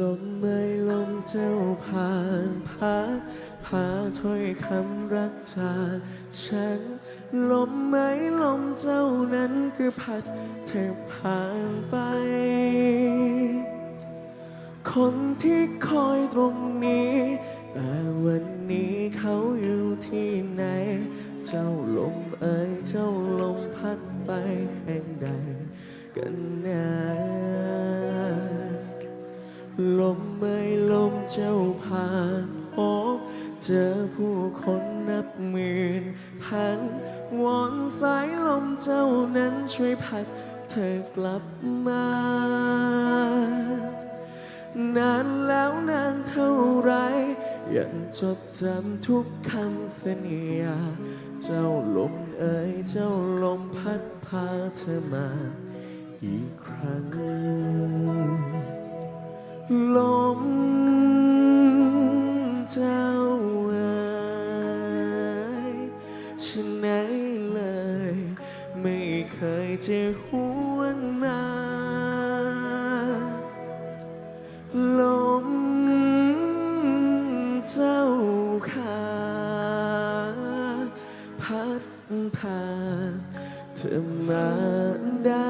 ลมไม่ลมเจ้าผ่านพัดพาถ้อยคำรักจากฉัน ลมไม่ลมเจ้านั้นคือพัดเธอผ่านไป คนที่คอยตรงนี้ แต่วันนี้เขาอยู่ที่ไหน เจ้าลมเอ่ยเจ้าลมพัดไปแห่งใดกันแน่ ลมไม่ลมเจ้าผ่านพบเจอผู้คนนับหมื่นพันวอนสายลมเจ้านั้นช่วยพัดเธอกลับมา นานแล้วนานเท่าไร ยังจดจำทุกคำสัญญาเจ้าลมเอ่ยเจ้าลมพัดพาเธอมา อีกครั้ง ฉันไหนเลย ไม่เคยจะหวนมา ลมเจ้าขาพัดพาเธอมาได้